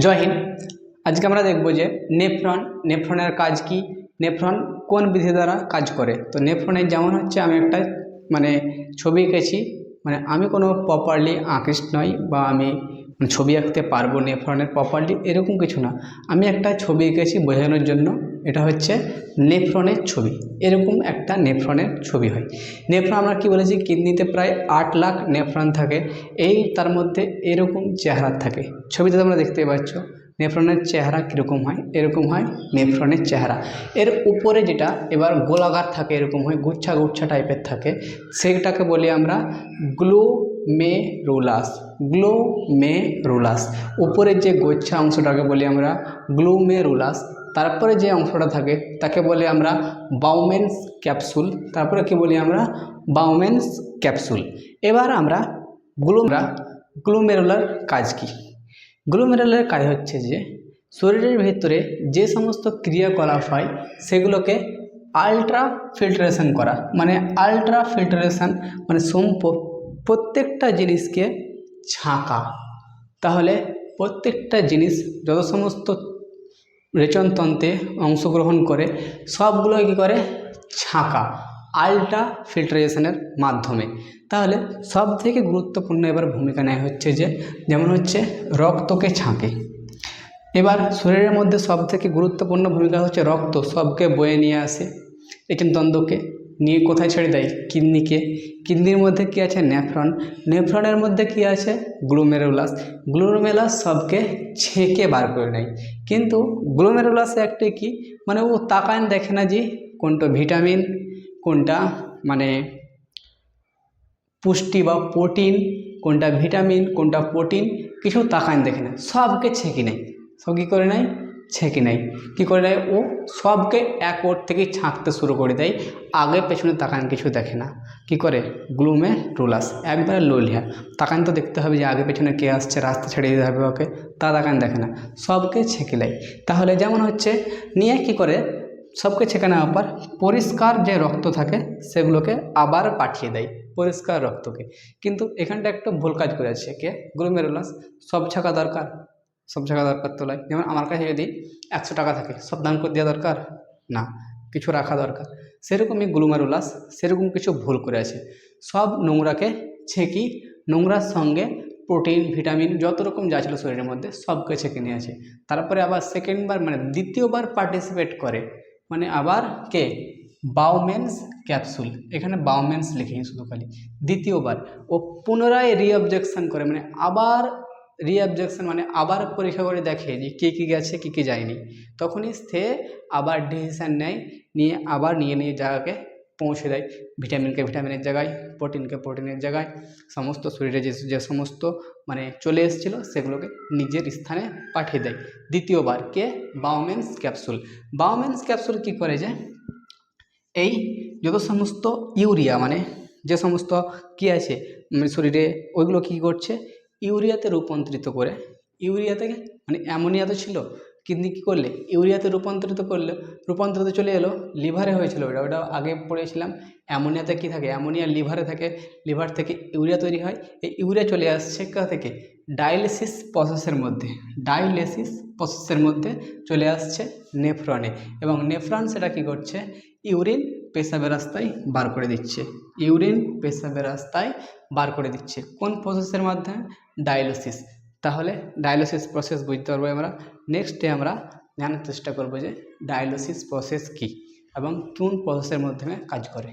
জয় আজকে আমরা দেখব যে নেফ্রন, নেফ্রনের কাজ কি? নেফ্রন কোন বিধি দ্বারা কাজ করে? তো নেফ্রনের যেমন হচ্ছে, আমি একটা মানে ছবি এঁকেছি। মানে আমি কোনো প্রপারলি আর্টিস্ট নই বা আমি ছবি আঁকতে পারব নেফ্রনের প্রপারলি এরকম কিছু না। আমি একটা ছবি এঁকেছি বোঝানোর জন্য। এটা হচ্ছে নেফ্রনের ছবি। এরকম একটা নেফ্রনের ছবি হয়। নেফ্রন আমরা কি বলেছি? কিডনিতে প্রায় আট লাখ নেফ্রন থাকে। এই তার মধ্যে এরকম চেহারা থাকে। ছবিতে তোমরা দেখতে পাচ্ছ, নেফ্রনের চেহারা কীরকম হয়? এরকম হয় নেফ্রনের চেহারা। এর উপরে যেটা, এবার গোলাকার থাকে, এরকম হয়, গুচ্ছা গুচ্ছা টাইপের থাকে। সেটাকে বলি আমরা গ্লো মে রুলাস গ্লো মে রুলাস উপরের যে গোচ্ছা অংশটাকে বলি আমরা গ্লুমে রুলাস তারপরে যে অংশটা থাকে, তাকে বলে আমরা বাউমেন্স ক্যাপসুল তারপরে কি বলি আমরা বাউমেন্স ক্যাপসুল এবার আমরা গ্লুমরা গ্লুমেরুলার কাজ কি? গ্লুমেরুলার কাজ হচ্ছে যে, শরীরের ভিতরে যে সমস্ত ক্রিয়াকলাপ হয়, সেগুলোকে আলট্রা ফিল্টারেশন করা। মানে আলট্রা ফিল্টারেশন মানে সম্প, প্রত্যেকটা জিনিসকে ছাঁকা। তাহলে প্রত্যেকটা জিনিস, যত সমস্ত রেচনতন্ত্রে অংশগ্রহণ করে সবগুলো কী করে? ছাঁকা আলট্রা ফিল্টারেশনের মাধ্যমে। তাহলে সব থেকে গুরুত্বপূর্ণ এবার ভূমিকা নেয় হচ্ছে যে, যেমন হচ্ছে রক্তকে ছাঁকে। এবার শরীরের মধ্যে সব থেকে গুরুত্বপূর্ণ ভূমিকা হচ্ছে রক্ত, সবকে বয়ে নিয়ে আসে। রেচনতন্ত্রকে নিয়ে কোথায় ছেড়ে দেয়? কিডনিকে। কিডনির মধ্যে কি আছে? নেফ্রন। নেফ্রনের মধ্যে কি আছে? গ্লুমেরুলাস। গ্লুমেরুলাস সবকে ছেঁকে বার করে নেয়। কিন্তু গ্লুমেরুলাসে একটা কি? মানে ও তাকান দেখে না যে কোনটা ভিটামিন, কোনটা মানে পুষ্টি বা প্রোটিন, কোনটা ভিটামিন, কোনটা প্রোটিন, কিছু তাকান দেখে না। সবকে ছেঁকে নেয়। সব কী করে নেয়? ছেঁকে নেয় কী করে নেয় ও সবকে এক ওর থেকেই ছাঁকতে শুরু করে দেয়। আগে পেছনে তাকান কিছু দেখে না। কি করে? গ্লুমে রুলাস, একবারে লোলিয়া। তাকান তো দেখতে হবে যে আগে পেছনে কে আসছে, রাস্তা ছেড়ে দিতে হবে ওকে। তা তাকান দেখে না। সবকে ছেঁকে নেয়। তাহলে যেমন হচ্ছে, নিয়ে কি করে? সবকে ছেঁকে নেওয়ার পর পরিষ্কার যে রক্ত থাকে, সেগুলোকে আবার পাঠিয়ে দেয়। পরিষ্কার রক্তকে। কিন্তু এখানটা একটা ভুল কাজ করেছে কে? গ্লুমেরুলাস সব ছাকা দরকার। সব জায়গা দরকার তো নয় যেমন আমার কাছে যদি একশো টাকা থাকে সব দান করে দেওয়া দরকার? না, কিছু রাখা দরকার। সেরকমই গ্লুমারুলাস, সেরকম কিছু ভুল করে আছে। সব নোংরাকে ছেঁকি, নোংরার সঙ্গে প্রোটিন, ভিটামিন, যত রকম যা ছিল শরীরের মধ্যে, সবকে ছেঁকে নিয়ে আছে। তারপরে আবার সেকেন্ডবার মানে দ্বিতীয়বার পার্টিসিপেট করে মানে আবার কে? বাউমেন্স ক্যাপসুল এখানে বাউমেন্স লিখেছি শুধু খালি। দ্বিতীয়বার, ও পুনরায় রিঅবজেকশন করে মানে আবার রিঅবজেকশন মানে আবার পরীক্ষা করে দেখে যে কী কী গেছে, কী কী যায়নি। তখনই সে আবার ডিসিশান নেয়, নিয়ে আবার নিয়ে নিয়ে জায়গাকে পৌঁছে দেয়। ভিটামিনকে ভিটামিনের জায়গায় প্রোটিনকে প্রোটিনের জায়গায়। সমস্ত শরীরে যে যে সমস্ত মানে চলে এসেছিল, সেগুলোকে নিজের স্থানে পাঠিয়ে দেয়। দ্বিতীয়বার কে? বাউমেন্স ক্যাপসুল বাউমেন্স ক্যাপসুল কি করে যে? এই যত সমস্ত ইউরিয়া মানে যে সমস্ত কি আছে শরীরে ওইগুলো কী করছে? ইউরিয়াতে রূপান্তরিত করে, ইউরিয়া থেকে মানে অ্যামোনিয়া তো ছিল, কিন্তু কী করলে? ইউরিয়াতে রূপান্তরিত করলে, রূপান্তরিত চলে এলো, লিভারে হয়েছিল ওটা ওটা আগে পড়েছিলাম, অ্যামোনিয়াতে কী থাকে? অ্যামোনিয়া লিভারে থাকে, লিভার থেকে ইউরিয়া তৈরি হয়, এই ইউরিয়া চলে আসছে কা থেকে? ডায়ালিসিস প্রসেসের মধ্যে, ডায়ালিসিস প্রসেসের মধ্যে চলে আসছে নেফ্রনে, এবং নেফ্রন সেটা কী করছে? ইউরিন পেশাবের রাস্তায় বার করে দিচ্ছে। ইউরিন পেশাবের রাস্তায় বার করে দিচ্ছে। কোন প্রসেসের মাধ্যমে? ডায়ালিসিস তাহলে ডায়ালিসিস প্রসেস বুঝতে পারব আমরা। নেক্সট ডে আমরা জানার চেষ্টা করব যে ডায়ালিসিস প্রসেস কী এবং কোন প্রসেসের মাধ্যমে কাজ করে।